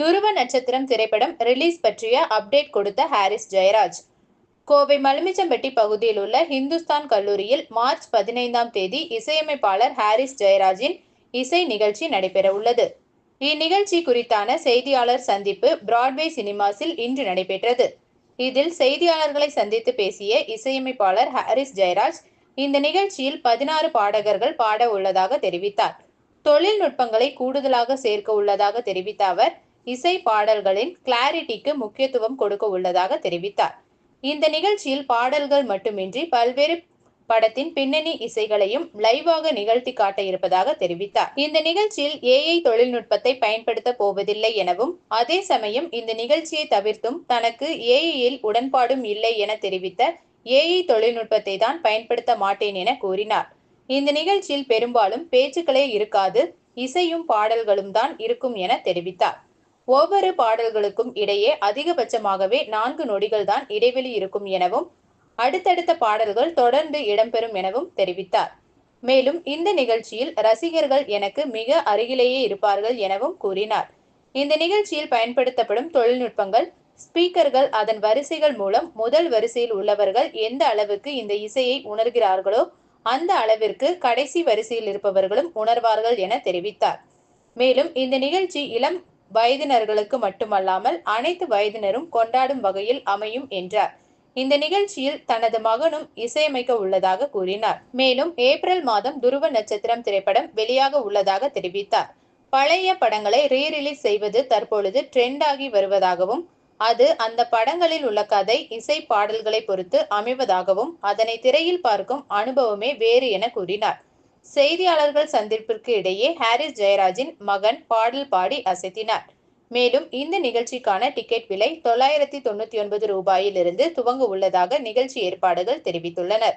துருவ நட்சத்திரம் திரைப்படம் ரிலீஸ் பற்றிய அப்டேட் கொடுத்த ஹாரிஸ் ஜெயராஜ். கோவை மலுமிச்சம்பட்டி பகுதியில் உள்ள ஹிந்துஸ்தான் கல்லூரியில் மார்ச் பதினைந்தாம் தேதி இசையமைப்பாளர் ஹாரிஸ் ஜெயராஜின் இசை நிகழ்ச்சி நடைபெற உள்ளது. இந்நிகழ்ச்சி குறித்தான செய்தியாளர் சந்திப்பு பிராட்வே சினிமாஸில் இன்று நடைபெற்றது. இதில் செய்தியாளர்களை சந்தித்து பேசிய இசையமைப்பாளர் ஹாரிஸ் ஜெயராஜ் இந்த நிகழ்ச்சியில் பதினாறு பாடகர்கள் பாட உள்ளதாக தெரிவித்தார். தொழில்நுட்பங்களை கூடுதலாக சேர்க்க உள்ளதாக தெரிவித்த அவர் இசை பாடல்களின் கிளாரிட்டிக்கு முக்கியத்துவம் கொடுக்க உள்ளதாக தெரிவித்தார். இந்த நிகழ்ச்சியில் பாடல்கள் மட்டுமின்றி பல்வேறு படத்தின் பின்னணி இசைகளையும் லைவாக நிகழ்த்தி காட்ட இருப்பதாக தெரிவித்தார். இந்த நிகழ்ச்சியில் ஏஐ தொழில்நுட்பத்தை பயன்படுத்த போவதில்லை எனவும் அதே சமயம் இந்த நிகழ்ச்சியை தவிர்த்தும் தனக்கு ஏஐயில் உடன்பாடும் இல்லை என தெரிவித்த ஏஐ தொழில்நுட்பத்தை தான் பயன்படுத்த மாட்டேன் என கூறினார். இந்த நிகழ்ச்சியில் பெரும்பாலும் பேச்சுக்களே இருக்காது இசையும் பாடல்களும் தான் இருக்கும் என தெரிவித்தார். ஒவ்வொரு பாடல்களுக்கும் இடையே அதிகபட்சமாகவே நான்கு நொடிகள் தான் இடைவெளி இருக்கும் எனவும் அடுத்தடுத்த பாடல்கள் தொடர்ந்து இடம்பெறும் எனவும் தெரிவித்தார். மேலும் இந்த நிகழ்ச்சியில் ரசிகர்கள் எனக்கு மிக அருகிலேயே இருப்பார்கள் எனவும் கூறினார். இந்த நிகழ்ச்சியில் பயன்படுத்தப்படும் தொழில்நுட்பங்கள் ஸ்பீக்கர்கள் அதன் வரிசைகள் மூலம் முதல் வரிசையில் உள்ளவர்கள் எந்த அளவுக்கு இந்த இசையை உணர்கிறார்களோ அந்த அளவிற்கு கடைசி வரிசையில் இருப்பவர்களும் உணர்வார்கள் என தெரிவித்தார். மேலும் இந்த நிகழ்ச்சி இளம் வயதினர்களுக்கு மட்டுமல்லாமல் அனைத்து வயதினரும் கொண்டாடும் வகையில் அமையும் என்றார். இந்த நிகழ்ச்சியில் தனது மகனும் இசையமைக்க உள்ளதாக கூறினார். மேலும் ஏப்ரல் மாதம் துருவ நட்சத்திரம் திரைப்படம் வெளியாக உள்ளதாக தெரிவித்தார். பழைய படங்களை ரீ ரிலீஸ் செய்வது தற்பொழுது ட்ரெண்டாகி வருவதாகவும் அது அந்த படங்களில் உள்ள கதை இசை பாடல்களை பொறுத்து அமைவதாகவும் அதனை திரையில் பார்க்கும் அனுபவமே வேறு என கூறினார். செய்தியாளர்கள் சந்திப்பிற்கு இடையே ஹாரிஸ் ஜெயராஜின் மகன் பாடல் பாடி அசத்தினார். மேலும் இந்த நிகழ்ச்சிக்கான டிக்கெட் விலை தொள்ளாயிரத்தி தொண்ணூத்தி ஒன்பது ரூபாயிலிருந்து துவங்க உள்ளதாக நிகழ்ச்சி ஏற்பாடுகள் தெரிவித்துள்ளனர்.